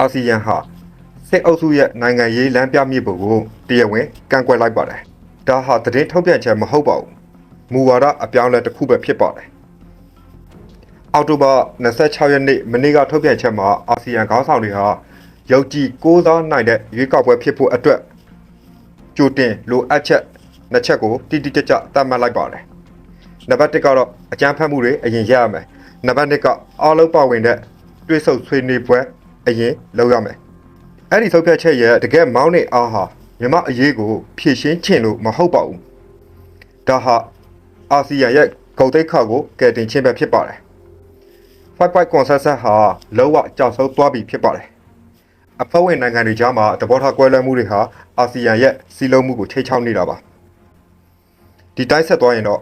အာဆီယံဟာစစ်အုပ်စုရဲ့နိုင်ငံရေးလမ်းပြမြစ်ပုံကိုတရားဝင်ကန့်ကွက်လိုက်ပါတယ်။ဒါဟာသတင်းထုတ်ပြန်ချက်မဟုတ်ပါဘူး။မူဝါဒအပြောင်းအလဲတစ်ခုပဲဖြစ်ပါတယ်။အောက်တိုဘာ26ရက်နေ့မနေ့ကထုတ်ပြန်ချက်မှာအာဆီယံခေါင်းဆောင်တွေဟာယုံကြည်ကိုးစားနိုင်တဲ့ရွေးကောက်ပွဲဖြစ်ဖို့အတွက်ကြိုတင်လိုအပ်ချက်နှစ်ချက်ကိုတိတိကျကျသတ်မှတ်လိုက်ပါတယ်။နံပါတ်1ကတော့အကြမ်းဖက်မှုတွေအရင်ရရမယ်။နံပါတ်2ကအားလုံးပါဝင်တဲ့တွဲဆုပ်ဆွေးနွေးပွဲ အရင်လုပ်ရမယ်။အဲ့ဒီဆုံးဖြတ်ချက်ရဲ့တကယ်မောင်းနေအားဟာမြမအရေးကို ဖြည့်ရှင်းချင်လို့မဟုတ်ပါဘူး။ဒါဟာအာဆီယံရဲ့ဂုဏ်သိက္ခာကိုကယ်တင်ခြင်းပဲဖြစ်ပါတယ်။ Five Point Consensus ဟာလောကကြောက်ဆုံးသွားပြီဖြစ်ပါတယ်။အဖွဲ့ဝင်နိုင်ငံတွေကြားမှာသဘောထားကွဲလွဲမှုတွေဟာအာဆီယံရဲ့စီးလုံးမှုကိုထိတ်ချောင်းနေတာပါ။ဒီတိုင်းဆက်သွားရင်တော့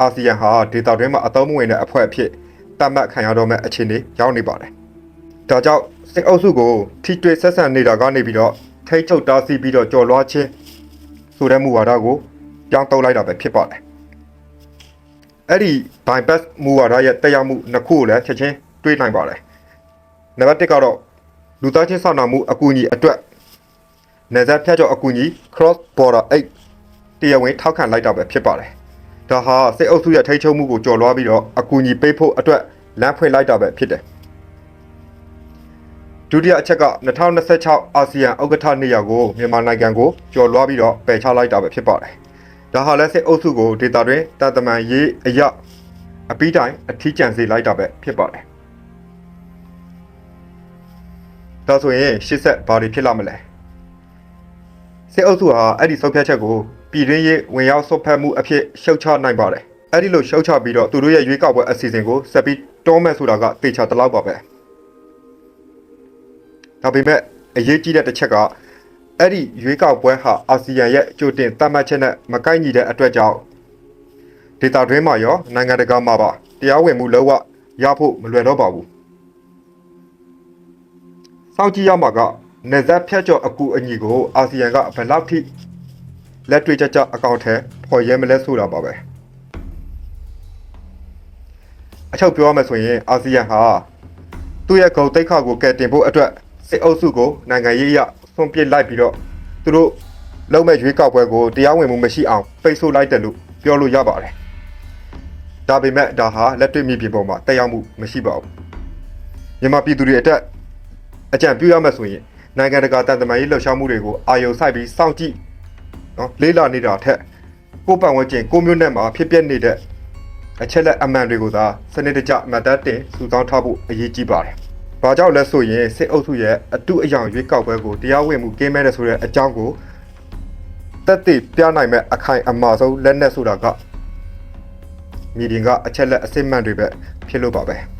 အာဆီယံဟာဒေတာတွင်းမှာအသုံးမဝင်တဲ့အဖွဲ့အဖြစ်တတ်မှတ်ခံရတော့မယ့်အခြေအနေရောက်နေပါတယ်။ ဒါကြောင့်စစ်အုပ်စုကိုထိတွေ့ဆက်ဆံနေတာကနေပြီးတော့ထိတ်ချုပ်တားဆီးပြီးတော့ကြော်လွှားခြင်းဆိုတဲ့မူဝါဒကိုပြောင်းသုံးလိုက်တာပဲဖြစ်ပါတယ်။အဲ့ဒီ bypass မူဝါဒရဲ့တက်ရောက်မှုနှစ်ခုကိုလည်းချက်ချင်းတွေးနိုင်ပါတယ်။နံပါတ်1ကတော့လူသားချင်းစာနာမှုအကူအညီအတွက်နေဆက်ဖြတ်ကျော်အကူအညီ cross border aid တရားဝင်ထောက်ခံလိုက်တာပဲဖြစ်ပါတယ်။ဒါဟာစစ်အုပ်စုရဲ့ထိန်းချုပ်မှုကိုကျော်လွှားပြီးတော့အကူအညီပေးဖို့အတွက်လမ်းဖွင့်လိုက်တာပဲဖြစ်တယ်။ ဒုတိယအချက်က2026အာဆီယံဥက္ကဋ္ဌနေရာကိုမြန်မာနိုင်ငံကိုကျော်လွှားပြီးတော့ပယ်ချလိုက်တာပဲဖြစ်ပါတယ်။ဒါဟာလည်းစစ်အုပ်စုကိုဒေတာတွင်တသမန်ရေးအရာအပီးတိုင်းအထီးကျန်စေလိုက်တာပဲဖြစ်ပါတယ်။ဒါဆိုရင်ရှစ်ဆက်ဘာတွေဖြစ်လာမလဲ။စစ်အုပ်စုဟာအဲ့ဒီဆုံးဖြတ်ချက်ကိုပြည်တွင်းရေးဝင်ရောက်ဆုတ်ဖက်မှုအဖြစ်ရှုတ်ချနိုင်ပါတယ်။အဲ့ဒီလိုရှုတ်ချပြီးတော့သူတို့ရဲ့ရွေးကောက်ပွဲအစီအစဉ်ကိုဆက်ပြီးတောမဲ့ဆိုတာကတေချာတလောက်ပါပဲ။ ဒါပေမဲ့အရေးကြီးတဲ့တစ်ချက်ကအဲ့ဒီရွေးကောက်ပွဲဟာအာဆီယံရဲ့ကြိုတင်သတ်မှတ်ချက်နဲ့မကိုက်ညီတဲ့အတွက်ကြောင့်ဒေတာတွင်းမှာရောနိုင်ငံတကာမှာပါတရားဝင်မှုလုံးဝရဖို့မလွယ်တော့ပါဘူး။စောင့်ကြည့်ရမှာကနေဇက်ဖြတ်ကျော်အကူအညီကိုအာဆီယံကဘယ်လောက်ထိလက်တွေ့ကျကျအကောင့်ထဲပေါ်ရဲမလဲဆိုတာပါပဲ။အချုပ်ပြောရမယ်ဆိုရင်အာဆီယံဟာသူ့ရဲ့ဂုဏ်သိက္ခာကိုကယ်တင်ဖို့အတွက် စစ်အုပ်စုကိုနိုင်ငံရေးအရဆွန့်ပစ်လိုက်ပြီးတော့သူတို့လုံးမဲ့ရွေးကောက်ပွဲကိုတရားဝင်မှုမရှိအောင်ပိတ်ဆို့လိုက်တယ်လို့ပြောလို့ရပါတယ်။ဒါပေမဲ့ဒါဟာလက်တွေ့မြေပြင်ပေါ်မှာတက်ရောက်မှုမရှိပါဘူး။မြန်မာပြည်သူတွေအတက်အကြံပြုရမယ်ဆိုရင်နိုင်ငံတကာတန်တမာရေးလှုပ်ရှားမှုတွေကိုအာရုံစိုက်ပြီးစောင့်ကြည့်နော်လေးလာနေတာထက်ကိုယ်ပတ်ဝန်းကျင်ကိုမျိုးနဲ့မှာဖြစ်ပျက်နေတဲ့အချက်လက်အမှန်တွေကိုသာစနစ်တကျမှတ်တမ်းတင်စုဆောင်းထားဖို့အရေးကြီးပါတယ်။ ဘာကြောင့်လဲဆိုရင်စစ်အုပ်စုရဲ့အတုအယောင်ရွေးကောက်ပွဲကိုတရားဝင်မှုကင်းမဲ့တဲ့ဆိုတဲ့အကြောင်းကိုတက်တည်ပြနိုင်မဲ့အခိုင်အမာဆုံးလက်နက်ဆိုတာကမြေပြင်ကအချက်လက်အစစ်မှန်တွေပဲဖြစ်လို့ပါပဲ။